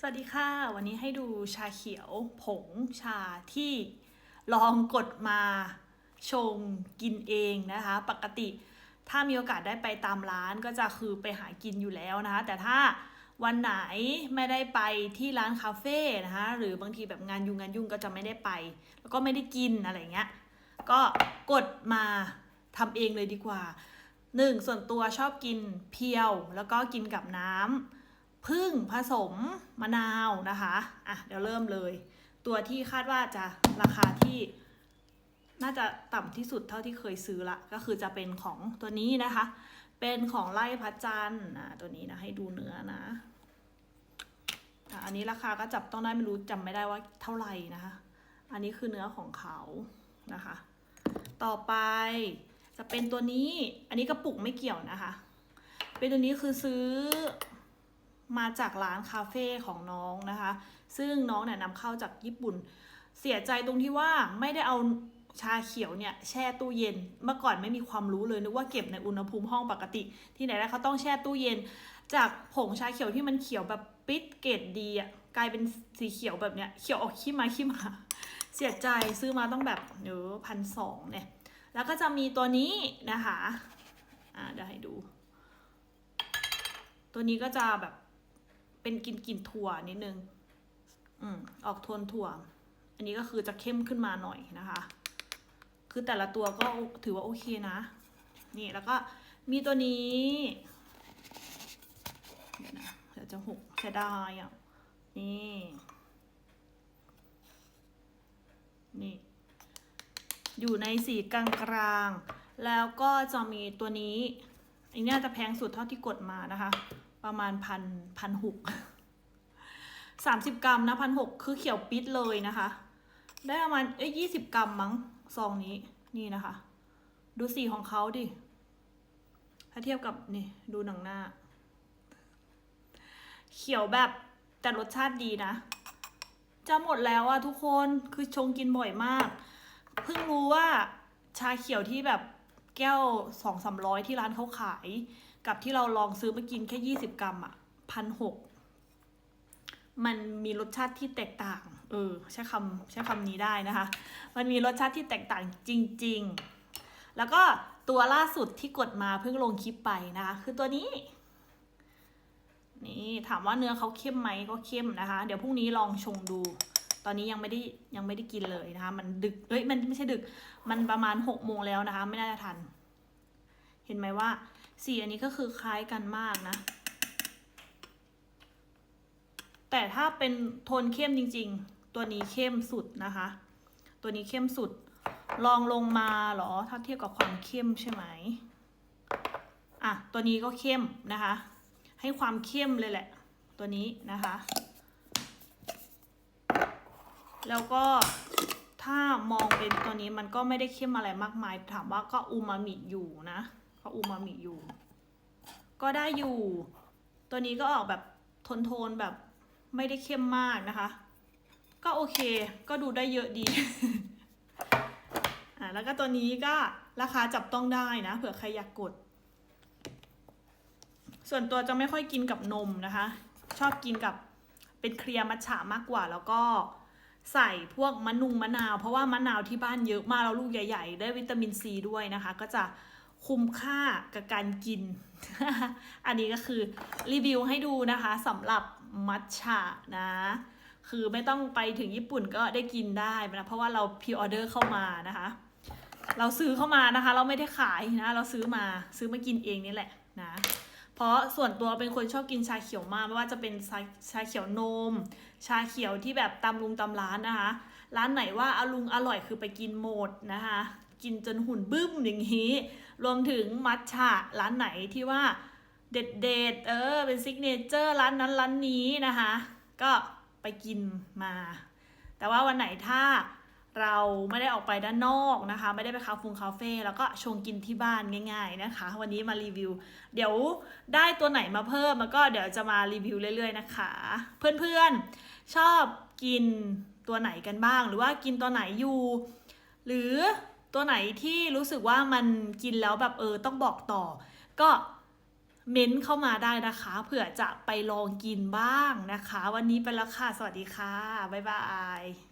สวัสดีค่ะ วันนี้ให้ดูชาเขียวผงชาที่ลองกดมาชงกินเองนะคะ ปกติถ้ามีโอกาสได้ไปตามร้านก็จะคือไปหากินอยู่แล้วนะคะ แต่ถ้าวันไหนไม่ได้ไปที่ร้านคาเฟ่นะคะหรือบางทีแบบงานยุ่งงานยุ่งก็จะไม่ได้ไป แล้วก็ไม่ได้กินอะไรเงี้ยก็กดมาทำเองเลยดีกว่าหนึ่งส่วนตัวชอบกินเพียว แล้วก็กินกับน้ำ พึ่งผสมมะนาวนะคะอะเดี๋ยวเริ่มเลย ตัวที่คาดว่าจะราคาที่น่าจะต่ำที่สุดเท่าที่เคยซื้อละ ก็คือจะเป็นของตัวนี้นะคะ เป็นของไล่พัดจันทร์อะตัวนี้นะให้ดูเนื้อนะอะอันนี้ราคาก็จับต้องได้ไม่รู้จำไม่ได้ว่าเท่าไหร่นะคะ อันนี้คือเนื้อของเขานะคะ ต่อไปจะเป็นตัวนี้ อันนี้กระปุกไม่เกี่ยวนะคะ เป็นตัวนี้คือซื้อ มาจากร้านคาเฟ่ของน้องนะคะ ซึ่งน้องเนี่ยนำเข้าจากญี่ปุ่น เสียใจตรงที่ว่าไม่ได้เอาชาเขียวเนี่ยแช่ตู้เย็น เมื่อก่อนไม่มีความรู้เลยนึกว่าเก็บในอุณหภูมิห้องปกติ ที่ไหนได้เขาต้องแช่ตู้เย็น จากผงชาเขียวที่มันเขียวแบบปิดเกรดดีอะกลายเป็นสีเขียวแบบเนี้ยเขียวออกขี้มาขี้มาเสียใจซื้อมาต้องแบบเออพันสองเนี่ย แล้วก็จะมีตัวนี้นะคะอ่าเดี๋ยวให้ดู ตัวนี้ก็จะแบบ เป็นกลิ่นกลิ่นถั่วนิดนึง อืมออกโทนถั่ว อันนี้ก็คือจะเข้มขึ้นมาหน่อยนะคะ คือแต่ละตัวก็ถือว่าโอเคนะ นี่แล้วก็มีตัวนี้เดี๋ยวนะเดี๋ยวจะหกเสียดายอะ นี่ นี่ อยู่ในสีกลางๆแล้วก็จะมีตัวนี้อันนี้จะแพงสุดเท่าที่กดมานะคะ ประมาณพันพันหกสามสิบกรัมนะพันหกคือเขียวปิดเลยนะคะ ได้ประมาณเอ้ยยี่สิบกรัมมั้งซองนี้นี่นะคะ ดูสีของเขาดิ ถ้าเทียบกับนี่ดูหนังหน้า เขียวแบบแต่รสชาติดีนะ จะหมดแล้วอะทุกคนคือชงกินบ่อยมาก เพิ่งรู้ว่าชาเขียวที่แบบ แก้วสองสามร้อยที่ร้านเขาขาย กับที่เราลองซื้อมากินแค่ยี่สิบกรัมอะพันหกมันมีรสชาติที่แตกต่าง เออ ใช้คำใช้คำนี้ได้นะคะ มันมีรสชาติที่แตกต่างจริง ๆ แล้วก็ตัวล่าสุดที่กดมาเพิ่งลงคลิปไปนะคะ คือตัวนี้ นี่ถามว่าเนื้อเขาเข้มไหมก็เข้มนะคะ เดี๋ยวพรุ่งนี้ลองชงดู ตอนนี้ยังไม่ได้ยังไม่ได้กินเลยนะคะ มันดึกเอ้ยมันไม่ใช่ดึก มันประมาณหกโมงแล้วนะคะ ไม่น่าจะทัน เห็นไหมว่าสีอันนี้ก็คือคล้ายกันมากนะ แต่ถ้าเป็นโทนเข้มจริง ๆ ตัวนี้เข้มสุดนะคะ ตัวนี้เข้มสุด ลองลงมาเหรอ ถ้าเทียบกับความเข้มใช่ไหมอะตัวนี้ก็เข้มนะคะ ให้ความเข้มเลยแหละ ตัวนี้นะคะ แล้วก็ถ้ามองเป็นตัวนี้มันก็ไม่ได้เข้มอะไรมากมาย ถามว่าก็อูมามิอยู่นะก็อูมามิอยู่ ก็ได้อยู่ ตัวนี้ก็ออกแบบโทนแบบไม่ได้เข้มมากนะคะ ก็โอเค ก็ดูได้เยอะดีอ่าแล้วก็ตัวนี้ก็ราคาจับต้องได้นะ เผื่อใครอยากกด ส่วนตัวจะไม่ค่อยกินกับนมนะคะ ชอบกินกับเป็นเคลียร์มัทฉะมากกว่าแล้วก็ ใส่พวกมะนุงมะนาว เพราะว่ามะนาวที่บ้านเยอะมากแล้วลูกใหญ่ ๆ ได้วิตามินซีด้วยนะคะ ก็จะคุ้มค่ากับการกิน อันนี้ก็คือรีวิวให้ดูนะคะสำหรับมัทฉะนะ คือไม่ต้องไปถึงญี่ปุ่นก็ได้กินได้นะเพราะว่าเราพิออเดอร์เข้ามานะคะ เราซื้อเข้ามานะคะ เราไม่ได้ขายนะ เราซื้อมาซื้อมากินเองนี่แหละนะ เพราะส่วนตัวเป็นคนชอบกินชาเขียวมากไม่ว่าจะเป็นชาชาเขียวนม ชาเขียวที่แบบตำลุงตำร้านนะคะ ร้านไหนว่าอารุงอร่อยคือไปกินหมดนะคะ กินจนหุ่นบึ้มอย่างนี้ รวมถึงมัทฉะร้านไหนที่ว่าเด็ดเด็ดเออเป็นซิกเนเจอร์ร้านนั้นร้านนี้นะคะ ก็ไปกินมา แต่ว่าวันไหนถ้า เราไม่ได้ออกไปด้านนอกนะคะ ไม่ได้ไปคาเฟงคาเฟ่แล้วก็ชงกินที่บ้านง่าย ๆนะคะ วันนี้มารีวิว เดี๋ยวได้ตัวไหนมาเพิ่มแล้วก็เดี๋ยวจะมารีวิวเรื่อยๆนะคะ เพื่อนๆชอบกินตัวไหนกันบ้าง หรือว่ากินตัวไหนอยู่ หรือตัวไหนที่รู้สึกว่ามันกินแล้วแบบเออต้องบอกต่อ ก็เม้นเข้ามาได้นะคะเผื่อจะไปลองกินบ้างนะคะ วันนี้ไปแล้วค่ะ สวัสดีค่ะ บ๊ายบาย